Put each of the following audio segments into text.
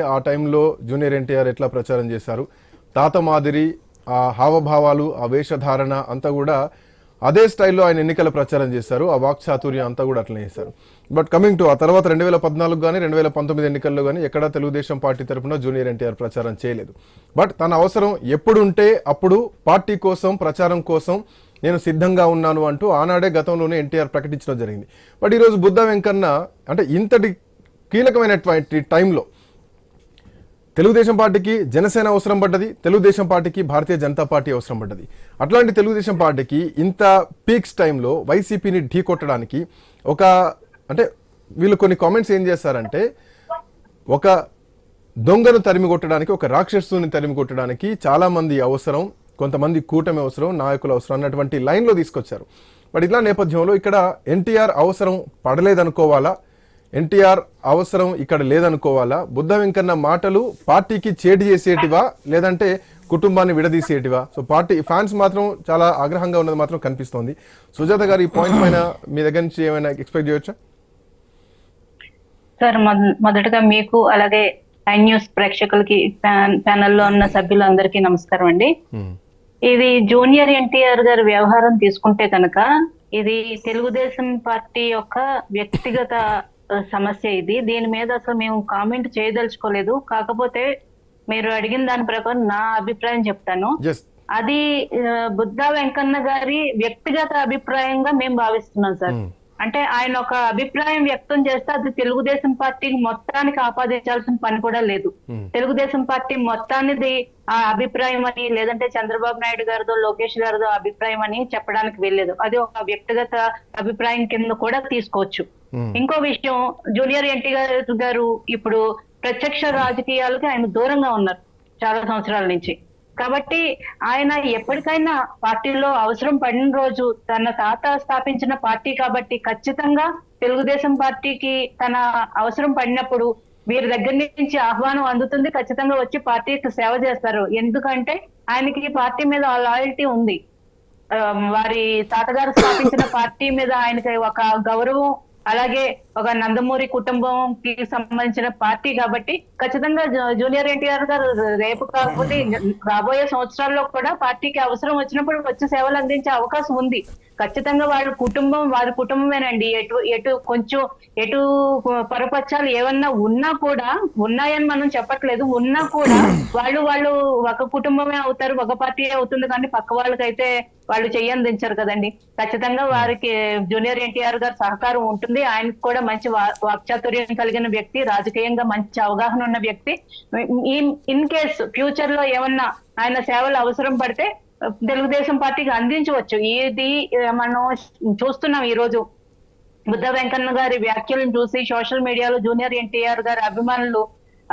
ఆ టైంలో జూనియర్ ఎన్టీఆర్ ఎట్లా ప్రచారం చేశారు? తాత మాదిరి ఆ హావభావాలు ఆ వేషధారణ అంతా కూడా అదే స్టైల్లో ఆయన ఎన్నికల ప్రచారం చేశారు. ఆ వాక్చాతుర్యం అంతా కూడా అట్లనే చేశారు. బట్ కమింగ్ టు ఆ తర్వాత రెండు వేల పద్నాలుగు కానీ రెండు వేల పంతొమ్మిది ఎన్నికల్లో కానీ ఎక్కడా తెలుగుదేశం పార్టీ తరపున జూనియర్ ఎన్టీఆర్ ప్రచారం చేయలేదు. బట్ తన అవసరం ఎప్పుడు ఉంటే అప్పుడు పార్టీ కోసం ప్రచారం కోసం నేను సిద్ధంగా ఉన్నాను అంటూ ఆనాడే గతంలోనే ఎన్టీఆర్ ప్రకటించడం జరిగింది. బట్ ఈరోజు బుద్ధ వెంకన్న అంటే ఇంతటి కీలకమైనటువంటి టైంలో తెలుగుదేశం పార్టీకి జనసేన అవసరం పడ్డది తెలుగుదేశం పార్టీకి భారతీయ జనతా పార్టీ అవసరం పడ్డది. అట్లాంటి తెలుగుదేశం పార్టీకి ఇంత పీక్స్ టైంలో వైసీపీని ఢీ కొట్టడానికి ఒక అంటే వీళ్ళు కొన్ని కామెంట్స్ ఏం చేస్తారంటే ఒక దొంగను తరిమి కొట్టడానికి ఒక రాక్షసుని తరిమి కొట్టడానికి చాలా మంది అవసరం కొంతమంది కూటమి అవసరం నాయకులు అవసరం అన్నటువంటి లైన్లో తీసుకొచ్చారు. బట్ ఇట్లా నేపథ్యంలో ఇక్కడ ఎన్టీఆర్ అవసరం పడలేదనుకోవాలా? ఎన్టీఆర్ అవసరం ఇక్కడ లేదనుకోవాలా? బుద్ధ వెంకన్న మాటలు పార్టీకి చేటు చేసేటివా? లేదంటే కుటుంబాన్ని విడదీసేటివా? సో పార్టీ ఫ్యాన్స్ మాత్రం చాలా ఆగ్రహంగా ఉన్నది మాత్రం కనిపిస్తోంది. సుజాత గారు ఈ పాయింట్ పైన మీ దగ్గర నుంచి ఏమైనా ఎక్స్పెక్ట్ చేయొచ్చా? సార్ మొద- మొదటగా మీకు అలాగే ఐ న్యూస్ ప్రేక్షకులకి ప్యాన్- ప్యానెల్లో ఉన్న సభ్యులందరికీ నమస్కారం అండి. ఇది జూనియర్ ఎన్టీఆర్ గారి వ్యవహారం తీసుకుంటే కనుక ఇది తెలుగుదేశం పార్టీ యొక్క వ్యక్తిగత సమస్య ఇది. దీని మీద అసలు మేము కామెంట్ చేయదలుచుకోలేదు. కాకపోతే మీరు అడిగిన దాని ప్రకారం నా అభిప్రాయం చెప్తాను. అది బుద్ధా వెంకన్న గారి వ్యక్తిగత అభిప్రాయంగా మేము భావిస్తున్నాం సార్. అంటే ఆయన ఒక అభిప్రాయం వ్యక్తం చేస్తే అది తెలుగుదేశం పార్టీకి మొత్తానికి ఆపాదించాల్సిన పని కూడా లేదు. తెలుగుదేశం పార్టీ మొత్తానిది ఆ అభిప్రాయం అని లేదంటే చంద్రబాబు నాయుడు గారిదో లోకేష్ గారిదో అభిప్రాయం అని చెప్పడానికి వెళ్ళలేదు అది ఒక వ్యక్తిగత అభిప్రాయం కింద కూడా తీసుకోవచ్చు. ఇంకో విషయం జూనియర్ ఎన్టీ గారు ఇప్పుడు ప్రత్యక్ష రాజకీయాలకి ఆయన దూరంగా ఉన్నారు చాలా సంవత్సరాల నుంచి. కాబట్టి ఆయన ఎప్పటికైనా పార్టీలో అవసరం పడిన రోజు తన తాత స్థాపించిన పార్టీ కాబట్టి ఖచ్చితంగా తెలుగుదేశం పార్టీకి తన అవసరం పడినప్పుడు వీరి దగ్గర నుంచి ఆహ్వానం అందుతుంది ఖచ్చితంగా వచ్చి పార్టీకి సేవ చేస్తారు. ఎందుకంటే ఆయనకి పార్టీ మీద లాయల్టీ ఉంది. వారి తాతగారు స్థాపించిన పార్టీ మీద ఆయనకి ఒక గౌరవం అలాగే ఒక నందమూరి కుటుంబంకి సంబంధించిన పార్టీ కాబట్టి ఖచ్చితంగా జూనియర్ ఎన్టీఆర్ గారు రేపు కాకపోతే రాబోయే సంవత్సరాల్లో కూడా పార్టీకి అవసరం వచ్చినప్పుడు వచ్చి సేవలు అందించే అవకాశం ఉంది. ఖచ్చితంగా వాళ్ళ కుటుంబం వారి కుటుంబమేనండి. ఎటు ఎటు కొంచెం ఎటు పరపక్షాలు ఏమన్నా ఉన్నా కూడా ఉన్నాయని మనం చెప్పట్లేదు. ఉన్నా కూడా వాళ్ళు వాళ్ళు ఒక కుటుంబమే అవుతారు ఒక పార్టీ అవుతుంది. కానీ పక్క వాళ్ళకైతే వాళ్ళు చెయ్యందించారు కదండి. ఖచ్చితంగా వారికి జూనియర్ ఎన్టీఆర్ గారు సహకారం ఉంటుంది. ఆయనకు కూడా మంచి వాక్చాతుర్యం కలిగిన వ్యక్తి రాజకీయంగా మంచి అవగాహన ఉన్న వ్యక్తి. ఇన్ కేస్ ఫ్యూచర్లో ఏమన్నా ఆయన సేవలు అవసరం పడితే తెలుగుదేశం పార్టీకి అందించవచ్చు. ఇది మనం చూస్తున్నాం ఈ రోజు బుద్ధ వెంకన్న గారి వ్యాఖ్యలను చూసి సోషల్ మీడియాలో జూనియర్ ఎన్టీఆర్ గారి అభిమానులు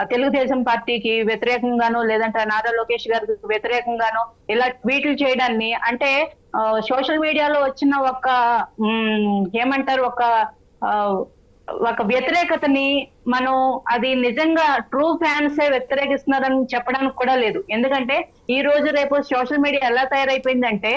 తెలుగుదేశం పార్టీకి వ్యతిరేకంగానో లేదంటే నారా లోకేష్ గారికి వ్యతిరేకంగానో ఇలా ట్వీట్లు చేయడాన్ని అంటే సోషల్ మీడియాలో వచ్చిన ఒక ఏమంటారు ఒక ఆ, ఒక వ్యతిరేకతని మనం అది నిజంగా ట్రూ ఫ్యాన్సే వ్యతిరేకిస్తున్నారని చెప్పడానికి కూడా లేదు. ఎందుకంటే ఈ రోజు రేపు సోషల్ మీడియా ఎలా తయారైపోయిందంటే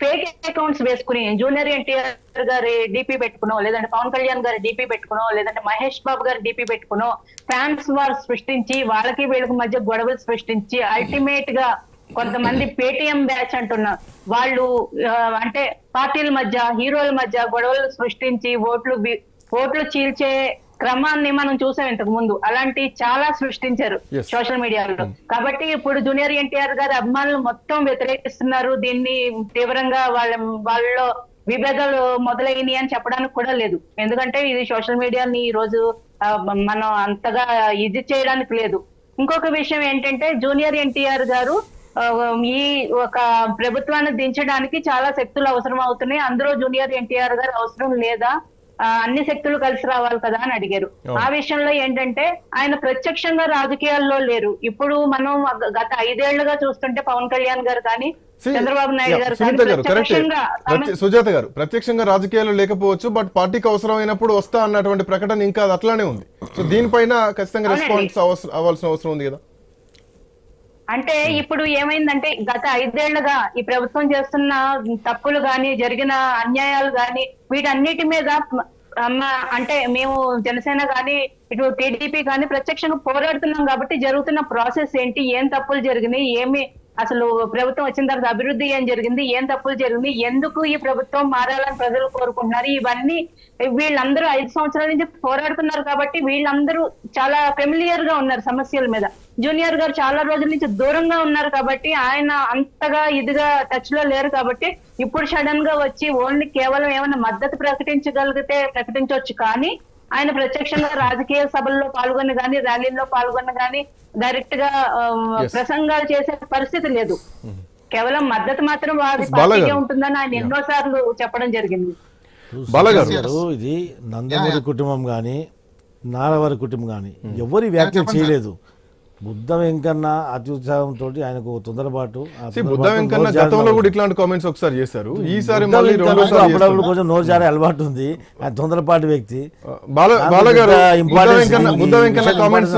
ఫేక్ అకౌంట్స్ వేసుకుని జూనియర్ ఎన్టీఆర్ గారి డిపి పెట్టుకునో లేదంటే పవన్ కళ్యాణ్ గారి డిపి పెట్టుకునో లేదంటే మహేష్ బాబు గారి డిపి పెట్టుకునో ఫ్యాన్స్ వార్ సృష్టించి వాళ్ళకి వీళ్ళకి మధ్య గొడవలు సృష్టించి అల్టిమేట్గా కొంతమంది పేటిఎం బ్యాచ్ అంటున్నారు వాళ్ళు అంటే పార్టీల మధ్య హీరోల మధ్య గొడవలు సృష్టించి ఓట్లు ఓట్లు చీల్చే క్రమాన్ని మనం చూసాం ఇంతకు ముందు. అలాంటి చాలా సృష్టించారు. సోషల్ మీడియాలో. కాబట్టి ఇప్పుడు జూనియర్ ఎన్టీఆర్ గారి అభిమానులు మొత్తం వ్యతిరేకిస్తున్నారు. దీన్ని తీవ్రంగా వాళ్ళ వాళ్ళలో విభేదాలు మొదలైనవి అని చెప్పడానికి కూడా లేదు. ఎందుకంటే ఇది సోషల్ మీడియాని ఈ రోజు మనం అంతగా ఇది చేయడానికి లేదు. ఇంకొక విషయం ఏంటంటే జూనియర్ ఎన్టీఆర్ గారు ఈ ఒక ప్రభుత్వాన్ని దించడానికి చాలా శక్తులు అవసరం అవుతున్నాయి. అందులో జూనియర్ ఎన్టీఆర్ గారు అవసరం లేదా? అన్ని శక్తులు కలిసి రావాలి కదా అని అడిగారు. ఆ విషయంలో ఏంటంటే ఆయన ప్రత్యక్షంగా రాజకీయాల్లో లేరు. ఇప్పుడు మనం గత ఐదేళ్ళుగా చూస్తుంటే పవన్ కళ్యాణ్ గారు కానీ చంద్రబాబు నాయుడు గారు సునీత గారు కరెక్ట్. సుజాత గారు ప్రత్యక్షంగా రాజకీయాలు లేకపోవచ్చు బట్ పార్టీకి అవసరమైనప్పుడు వస్తా అన్నటువంటి ప్రకటన ఇంకా అది అట్లానే ఉంది. సో దీనిపైన ఖచ్చితంగా. రెస్పాన్స్ అవసరం అవ్వాల్సిన అవసరం ఉంది కదా? అంటే ఇప్పుడు ఏమైందంటే గత ఐదేళ్ళుగా ఈ ప్రభుత్వం చేస్తున్న తప్పులు గాని జరిగిన అన్యాయాలు గాని వీటన్నిటి మీద అంటే మేము జనసేన కానీ ఇటు టీడీపీ కానీ ప్రత్యక్షంగా పోరాడుతున్నాం కాబట్టి జరుగుతున్న ప్రాసెస్ ఏంటి ఏం తప్పులు జరిగినాయి ఏమి అసలు ప్రభుత్వం వచ్చిన తర్వాత అభివృద్ధి ఏం జరిగింది? ఏం తప్పులు జరిగింది? ఎందుకు ఈ ప్రభుత్వం మారాలని ప్రజలు కోరుకుంటున్నారు? ఇవన్నీ వీళ్ళందరూ ఐదు సంవత్సరాల నుంచి పోరాడుతున్నారు కాబట్టి వీళ్ళందరూ చాలా ఫెమిలియర్గా ఉన్నారు సమస్యల మీద. జూనియర్ గారు చాలా రోజుల నుంచి దూరంగా ఉన్నారు కాబట్టి ఆయన అంతగా ఇదిగా టచ్లో లేరు కాబట్టి ఇప్పుడు సడన్గా వచ్చి ఓన్లీ కేవలం ఏమైనా మద్దతు ప్రకటించగలిగితే ప్రకటించవచ్చు కానీ ఆయన ప్రత్యక్షంగా రాజకీయ సభల్లో పాల్గొని గాని ర్యాలీల్లో పాల్గొని గాని డైరెక్ట్గా. ప్రసంగాలు చేసే పరిస్థితి లేదు. కేవలం మద్దతు మాత్రం వారి పార్టీకే. ఉంటుందని ఆయన ఎన్నో సార్లు చెప్పడం జరిగింది. బాలగారు. ఇది నందమూరి కుటుంబం కానీ నారవారి కుటుంబం కానీ ఎవరి వ్యాఖ్యలు చేయలేదు. బుద్ధ వెంకన్న అత్యుత్సాహంతో ఆయనకు తొందరపాటు బుద్ధ వెంకన్న గతంలో కూడా ఇట్లాంటి కామెంట్స్ ఒకసారి చేశారు. ఈసారి అప్పుడప్పుడు. కొంచెం నోరు జారే అలవాటు ఉంది. ఆయన తొందరపాటు వ్యక్తి. బాల నాకు బాల గారు పెద్ద బుద్ధ వెంకన్న కామెంట్స్.